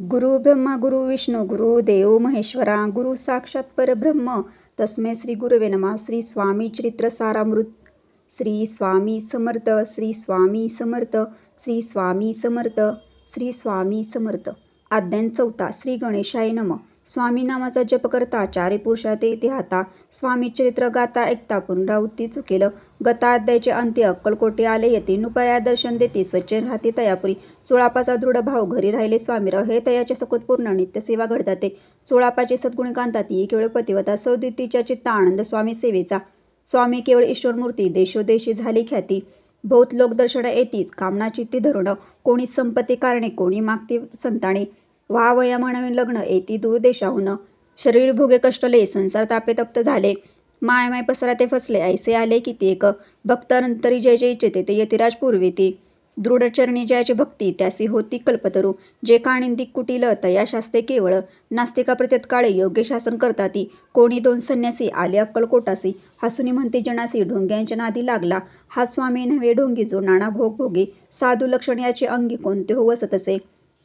गुरु ब्रह्मा गुरु विष्णू गुरु देव महेश्वरा गुरु साक्षात परब्रह्म तस्मै श्री गुरुवे नमः श्री स्वामी चरित्रसारामृत श्री स्वामी समर्थ श्री स्वामी समर्थ श्री स्वामी समर्थ श्री स्वामी समर्थ. अध्याय चौथा श्री गणेशाय नम. स्वामी नामाचा जप करता चारी पुरुषा ते हाता. स्वामी चरित्र गाता ऐकता पुनरावृत्ती चुकेल. गता अध्यायाचे अंत्य अक्कलकोटे आले येते. नुपया दर्शन देते. स्वच्छ राहते तयापुरी. चोळापाचा दृढ भाव घरी राहिले स्वामीराव. हे तयाचे सकृत पूर्ण नित्यसेवा घडतात. ते चोळापाचे सद्गुणी कांताती केवळ पतिवता सौदितीच्या चित्ता आनंद स्वामी सेवेचा. स्वामी केवळ ईश्वरमूर्ती. देशोदेशी झाली ख्याती. बहुत लोकदर्शन येतीच. कामना चित्ती धरून कोणी संपत्ती कारणे कोणी मागती संताणे. व्हावया म्हणावे लग्न येती दूर देशाहून शरीर भोगे कष्टले संसार तापे तप्त झाले. माय माय पसरा ते फसले ऐसे आले कित्येक भक्तानंतरी जय जय इच्छिते ते यतिराज पूर्वीती. दृढचरणी जयाची भक्ती त्यासी होती कल्पतरू. जे काणिंदी कुटील तया शास्ते केवळ. नास्तिका प्रत्येत योग्य शासन करताती. कोणी दोन संन्यासी आले अक्कलकोटासी हसुनी म्हणते जनासी ढोंग्यांच्या नादी लागला. हा स्वामी नव्हे ढोंगी जो नाना भोग भोगी. साधू लक्षण याचे अंगी कोणते हो वसतसे.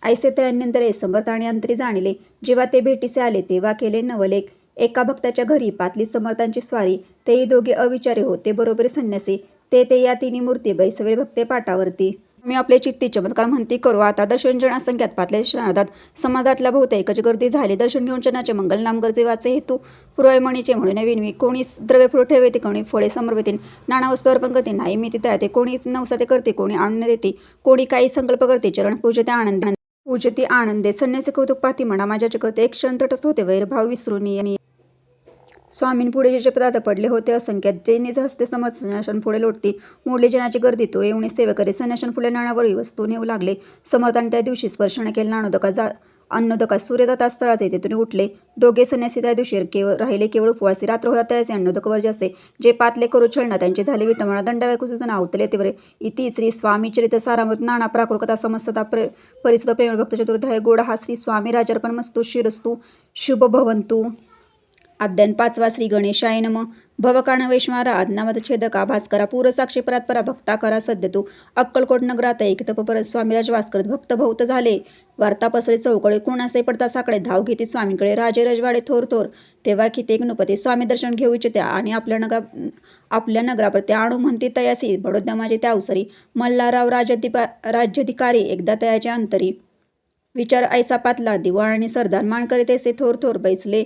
ऐसे त्यानंतरे समर्थ आणि अंतरी जाणले. जेव्हा ते भेटीसे आले तेव्हा केले नवलेख. एका भक्ताच्या घरी पातली समर्थांची स्वारी तेही दोघे अविचारे होते बरोबर संन्यासी. ते ते या तिन्ही मूर्ती बैसवे भक्ते पाटावरती. मी आपले चित्ती चमत्कार म्हणती करू. आता दर्शन जण असंख्यात पातले शरणार्थात समाजातल्या बहुतेकच गर्दी झाली. दर्शन घेऊन जनाचे मंगल नाम गरजेवाचे हेतू. पुरवायमणीचे म्हणून विनवी कोणीच द्रव्य फुलं ठेवते कोणी फळे समर्पते नाना वस्तू अर्पण करते नाही मी तिथे येते कोणीच नवसाते करते कोणी आणून देते कोणी काही संकल्प करते चरण पूजते आनंद पूजती आनंदे संन्यासी कौतुक पाती म्हणा माझ्याचे जगत एक क्षण तटस्थ होते वैरभाव विसरून आणि स्वामींपुढे जे पदार्थ पडले होते असंख्यात जे निज हस्ते समज संन्याशान पुढे लोटती मोडले जनाची गर्दी तो येऊन सेवकरी सन्याशन फुले नाणावर वस्तू नेऊ लागले. समर्थाने त्या दिवशी स्पर्शण केले नाणोदका जा अन्नोदका सूर्य जाता स्थळाचे तेथून उठले. दोघे संन्यासी त्या दिवशी केवळ राहिले केवळ उपवासी. रात्र होता त्याचे अन्नोदक वर्ज असे. जे पातले करू छळणा त्यांचे झाले विटमणा दंडाव्या जण आवतले तेवरे इति श्री स्वामी चरित सारामृत. नाना प्राकृकता समस्तता प्रे परिसर प्रेम भक्त चतुर्थ गोड हा श्री स्वामी. राजर्पण मस्तू शिरस्तू. शुभ भवंतू अध्यान पाचवा श्री गणेशाय नम. भवकाण आज्ञावत छेदका भास्करा पूरसाक्षी परात्परा भक्ता करा सद्यतू अक्कलकोट नगरात एक तपपरत स्वामीराज वास भक्त भौत झाले. वार्ता पसरे चौकडे कोणासे पडता साकडे धाव घेते स्वामीकडे. राजे रजवाडे थोर थोर तेव्हा किती नुपते स्वामी दर्शन घेऊ इच्छित्या आणि आपल्या नगरा आपल्या नगराप्रती आणू म्हणते तयासी. बडोद्या माझे त्या अवसरी मल्हारराव राज्याधिपा राज्याधिकारी एकदा तयाच्या अंतरी. विचार ऐसा पातला दिवाळ आणि सरदार मान करीत थोर थोर बैसले.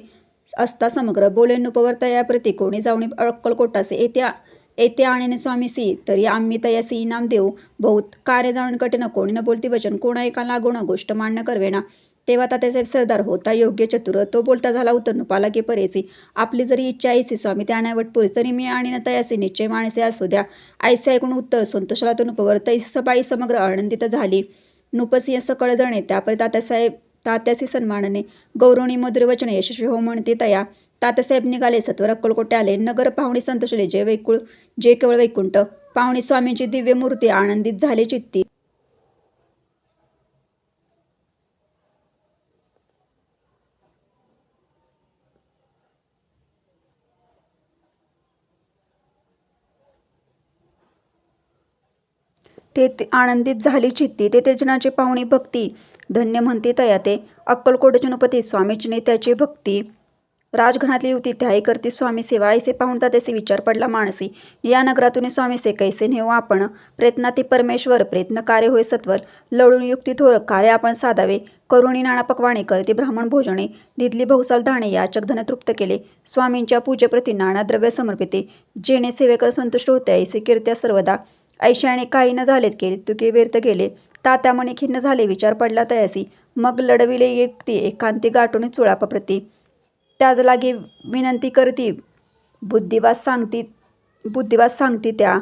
असता समग्र बोले नुपवर तयाप्रती कोणी जाऊनी अक्कलकोटासे येत्या येथे स्वामी सी तरी आम्ही तयासी इनाम देऊ. बहुत कार्य जाणून कठीण कोणी न बोलती वचन कोणा एका लागोणं गोष्ट मान्य करवेना. तेव्हा तात्यासाहेब सरदार होता योग्य चतुर तो बोलता झाला उतर नुपाला की परेसी. आपली जरी इच्छा ऐसी स्वामी त्या पुरीस तरी मी आणि न तयासी निश्चय माणसे असू द्या. ऐसे ऐकून उत्तर संतोषाला तो नुपवर तैस सबाई समग्र आनंदित झाली. नुपसी सकळ जणे त्यापरी तात्यासाहेब तात्यासी सन्मानाने गौरवणी मधुर वचने यशस्वी हो म्हणते तया. तात्यासाहेब निघाले सत्वर अक्कलकोटे आले. नगर पाहुणी संतोषले जे वैकुळ जे केवळ वैकुंठ. पाहुणी स्वामींची दिव्य मूर्ती आनंदित झाले चित्ती. ते आनंदित झाली चित्ती ते तेजनाची पाहुणी भक्ती. धन्य म्हणते तया ते. अक्कलकोट जनपती स्वामीची त्याची भक्ती. राजघरातली होती त्याही करती स्वामी सेवा. ऐसे पाहुणता त्याचे विचार पडला माणसी या नगरातून स्वामी से कैसे नेऊ आपण? प्रयत्नाती परमेश्वर प्रयत्न कार्य होय सत्वर. लढून युक्ती थोर कार्य आपण साधावे. करुणी नाना पकवाणे करते ब्राह्मण भोजने. दिदली भौसाल दाणे याचक धन तृप्त केले. स्वामींच्या पूजेप्रती नाना द्रव्य समर्पिते. जेणे सेवेकर संतुष्ट होते ऐसे कीर्त्या सर्वदा. ऐशाने काही न झालेत केले तुके व्यर्थ गेले तात्या म्हणे खिन्न झाले विचार पडला तयासी. मग लढविले एकती एकांती गाठून चुळापप्रती. त्याच लागे विनंती करती बुद्धिवास सांगती बुद्धिवास सांगती त्या.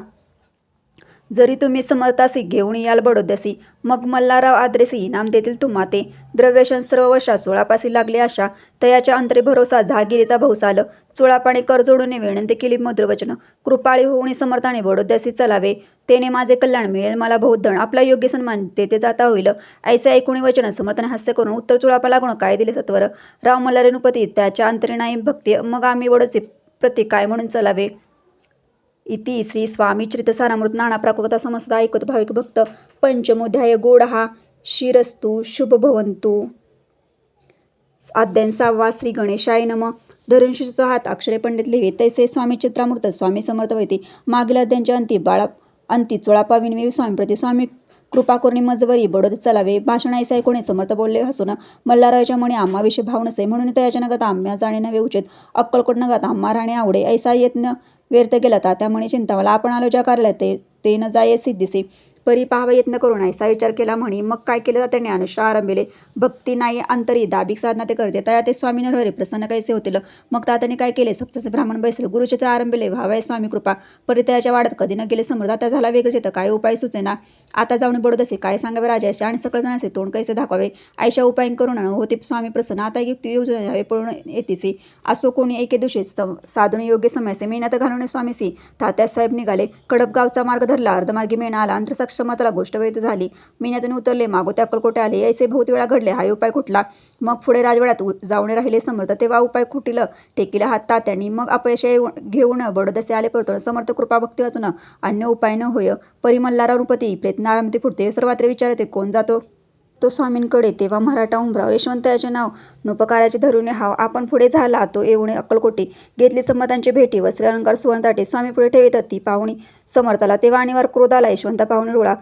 जरी तुम्ही समर्थासी घेऊन याल बडोद्यासी मग मल्हारराव आद्रेसी इनाम देतील तुम्हा ते द्रव्यशन सर्व वशा चोळापासी लागले आशा तयाच्या अंतरे भरोसा जहागिरीचा भौसाल चोळापाने कर जोडून विनंती केली मधुरवचन. कृपाळी होऊन समर्थाने बडोद्यासी चलावे. तेने माझे कल्याण मिळेल मला धन आपला योग्य सन्मान तेथे जाता होईल. ऐसे ऐकुणी वचन समर्थाने हास्य करून उत्तर चोळापा लागून काय दिले सत्वर? राव मल्हारेनुपती त्याच्या अंतरे नाही भक्ती मग आम्ही वडोचे प्रती काय म्हणून चलावे? इति श्री स्वामी चरितसारामृत नाना प्राकृता समस्त ऐकत भाविक भक्त पंचमोध्याय गोड हा शिरस्तू शुभ भवंतू अध्ययन सहावा श्री गणेशाय नम। धरणशिशूचा हात अक्षरे पंडित लिहिवे तैसे स्वामी चित्रामृत स्वामी समर्थ वैते। मागील अध्ययनचे अंती बाळा अंती चोळापा विनवे स्वामी प्रति स्वामी कृपा मजवरी बडोद चलावे. भाषण ऐसाय कोणी समर्थ बोलले? हसून मल्हाराच्या म्हणे आम्हाविषयी भाव नसे म्हणून तयाच्या नगत आम्हा जाणे नव्हे उचित. अक्कलकोट नगत आम्हा राहणे आवडे. ऐसा यत्न व्यर्थ गेला तात्या म्हणे चिंतावाला आपण आलो ज्या कार्यालयात ते ते न जाये सिद्धिसे परी पाहावा यत्न करून ऐसा विचार केला म्हणे मग काय केले जाते? ज्ञानुष्ठा आरंभिले भक्ती नाही अंतरी दाबिक साधना ते करते. तया ते स्वामी नरहरे प्रसन्न कैसे होतील? मग तात्याने काय केले? सप्तसे ब्राह्मण बैसले गुरुचित्र आरंभिले व्हावाय स्वामी कृपा परितयाच्या वाड्यात कधी न गेले समोर आता झाला वेगळे तर काय उपाय सुचेना? आता जाऊन बडोदसे काय सांगावे राजाचे आणि सगळं जणांचे तोंड कैसे दाखवावे? आयशा उपाय करून होते स्वामी प्रसन्न आता युक्ती योजना पळून येतेसी. असो कोणी एके दिवशी साधून योग्य समयसे मेहनत घालवणे स्वामीसी. तात्यासाहेब निघाले कडपगावचा मार्ग धरला अर्धमार्गी मेणा आला अंतरसाक्षमताला गोष्ट वैध झाली. मेण्यातून उतरले मागोत्या अक्कलकोटे आले. ऐसे बहुत वेळा घडले. हा उपाय कुठला? मग पुढे राजवाड्यात उ- जाऊन राहिले समर्थ. तेव्हा उपाय कुटील टेकीला हात त्यांनी मग अपयश घेऊन बडोदसे आले परतो समर्थ कृपा भक्ती वाचून अन्य उपाय न होय. परिमल्लारा रूपती आरामती फुटते सर्वात्रे विचारते कोण जातो? तो स्वामींकडे तेव्हा मराठा उमराव यशवंतयाचे नाव नुपकाराचे धरुणे हाव आपण पुढे झाला तो येऊणे अक्कलकोटी घेतली संमतांची भेटी वस्त्र अलंकार सुवर्ण स्वामी पुढे ठेवित ती पाहुणी समर्थाला तेव्हा आणीवर क्रोधाला यशवंत यशवंता पाहुणे डोळा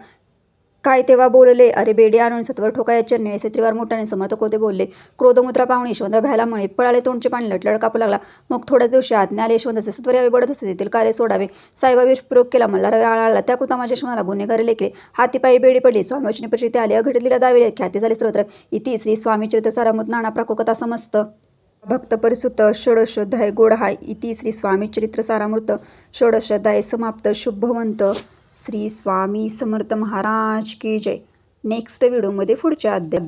काय तेव्हा बोलले? अरे बेडी आणून सत्वर ठोकाय चन्ने असे त्रिवार मोठ्याने समर्थक होते बोलले. क्रोधमुद्रा पाहुणे यशवंत भ्यायला म्हणे पळाले तोंडचे पाणी लटलड कापू लागला. मग थोड्याच दिवशी आज्ञा आले यशवंत सत्वर यावे बडत असे तेथील कार्य सोडावे. साईबा प्रयोग केला मल्हार आळाला. त्या कृता माझ्या यशवंताला गुन्हेगारी लेखले हातीपायी बेडी पडली. स्वामीवचनी प्रचिती आली. अघटितलीला दाविले ख्याती झाली सर्वत्र. इति श्री स्वामी चरित्र सारामृत नाना प्राकृकथा समस्त. भक्त परिसुत षोडशोध्याय गोडहाय इति श्री स्वामी चरित्र सारामृत षोडशोध्याय समाप्त शुभवंत. श्री स्वामी समर्थ महाराज की जय. नेक्स्ट व्हिडिओमध्ये पुढच्या अध्याय